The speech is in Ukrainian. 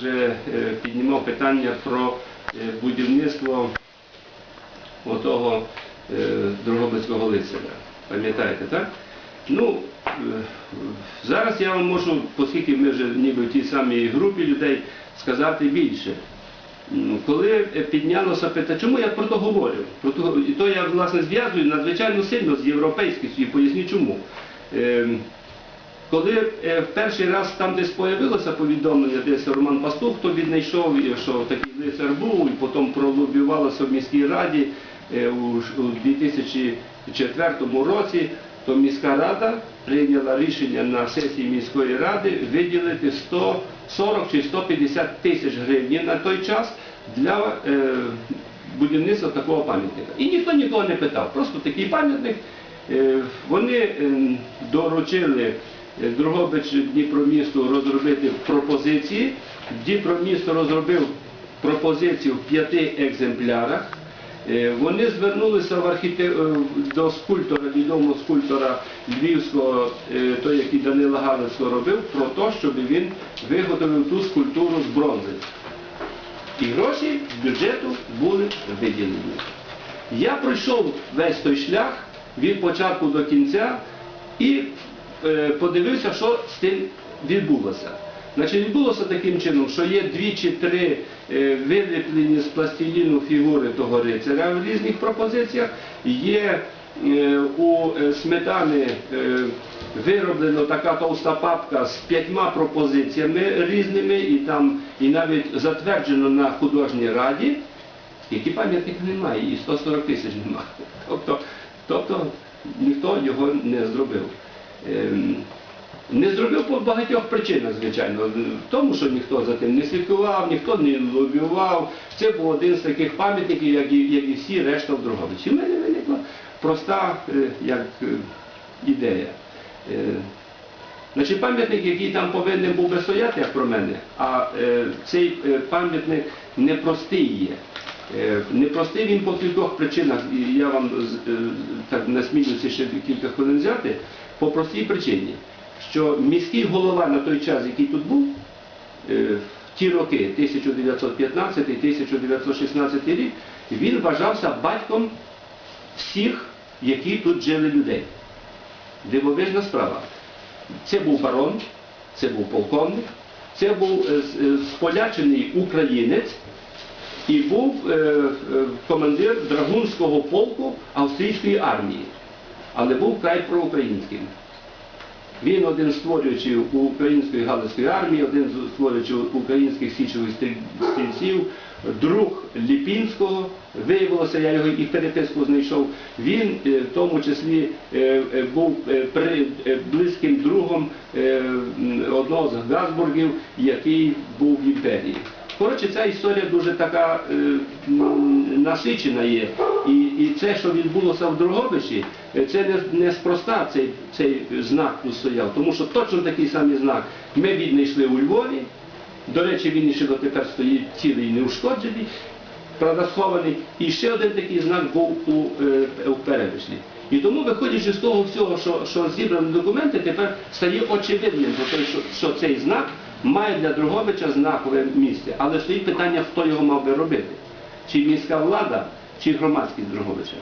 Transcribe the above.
вже е, піднімав питання про е, будівництво отого е, Дрогобицького лицаря. Пам'ятаєте, так? Ну, зараз я вам можу, оскільки ми вже ніби в тій самій групі людей, сказати більше. Коли піднялося питання, чому я про то говорю? Про то, і то я власне зв'язую надзвичайно сильно з європейськістю і поясню чому. Ем, коли е, в перший раз там десь появилося повідомлення, десь Роман Пастух, хто віднайшов, що такий лицар був, і потім пролобівалося в міській раді е, у, у 2004 році, то міська рада прийняла рішення на сесії міської ради виділити 140 чи 150 тисяч гривень на той час для е, будівництва такого пам'ятника. І ніхто нікого не питав. Просто такий пам'ятник. Вони е, доручили Дрогобич Дніпромісту розробити пропозиції. Дніпромісто розробив пропозицію в п'яти екземплярах. Е, Вони звернулися в архіте... е, до скульптора, відомого скульптора Львівського, е, той, який Данила Галицького робив, про те, щоб він виготовив ту скульптуру з бронзи. І гроші з бюджету були виділені. Я пройшов весь той шлях від початку до кінця і подивився, що з тим відбулося. Значить, відбулося таким чином, що є дві чи три е, виліплені з пластиліну фігури того рицаря в різних пропозиціях. Є е, у е, сметани е, вироблена така товста папка з п'ятьма пропозиціями різними, і там і навіть затверджено на художній раді. Які пам'ятник немає, і 140 тисяч немає. Тобто, тобто ніхто його не зробив. Ем, Не зробив по багатьох причинах, звичайно. В тому, що ніхто за тим не слідкував, ніхто не лобіював. Це був один з таких пам'ятників, як і, як і всі решта в Дрогобичі. У мене виникла проста е, як, е, ідея. Е, Значить, пам'ятник, який там повинен був би стояти, як про мене, а цей пам'ятник непростий є. Е, непростий він по кількох причинах, і я вам з- е, так насмілюся ще кілька хвилин взяти, по простій причині, що міський голова на той час, який тут був, е, в ті роки, 1915-1916 рік, він вважався батьком всіх, які тут жили людей. Дивовижна справа. Це був барон, це був полковник, це був е, е, сполячений українець і був е, е, командир драгунського полку австрійської армії, але був вкрай проукраїнським. Він один створюючи української галицької армії, один з створюючи українських січових стріль- стрільців, друг Ліпінського, виявилося, я його і переписку знайшов. Він е, в тому числі е, був близьким другом одного з Газбургів, який був в імперії. Коротше, ця історія дуже така е, насичена є. І, і це, що відбулося в Дрогобичі, е, це не, не цей, цей знак тут стояв, тому що точно такий самий знак ми віднайшли у Львові. До речі, він ще дотепер стоїть цілий неушкоджений, правда. І ще один такий знак був у, е, у Перемишлі. І тому, виходячи з того всього, що, що зібрані документи, тепер стає очевидним, що, що цей знак має для Дрогобича знакове місце. Але стоїть питання, хто його мав би робити. Чи міська влада, чи громадськість Дрогобича.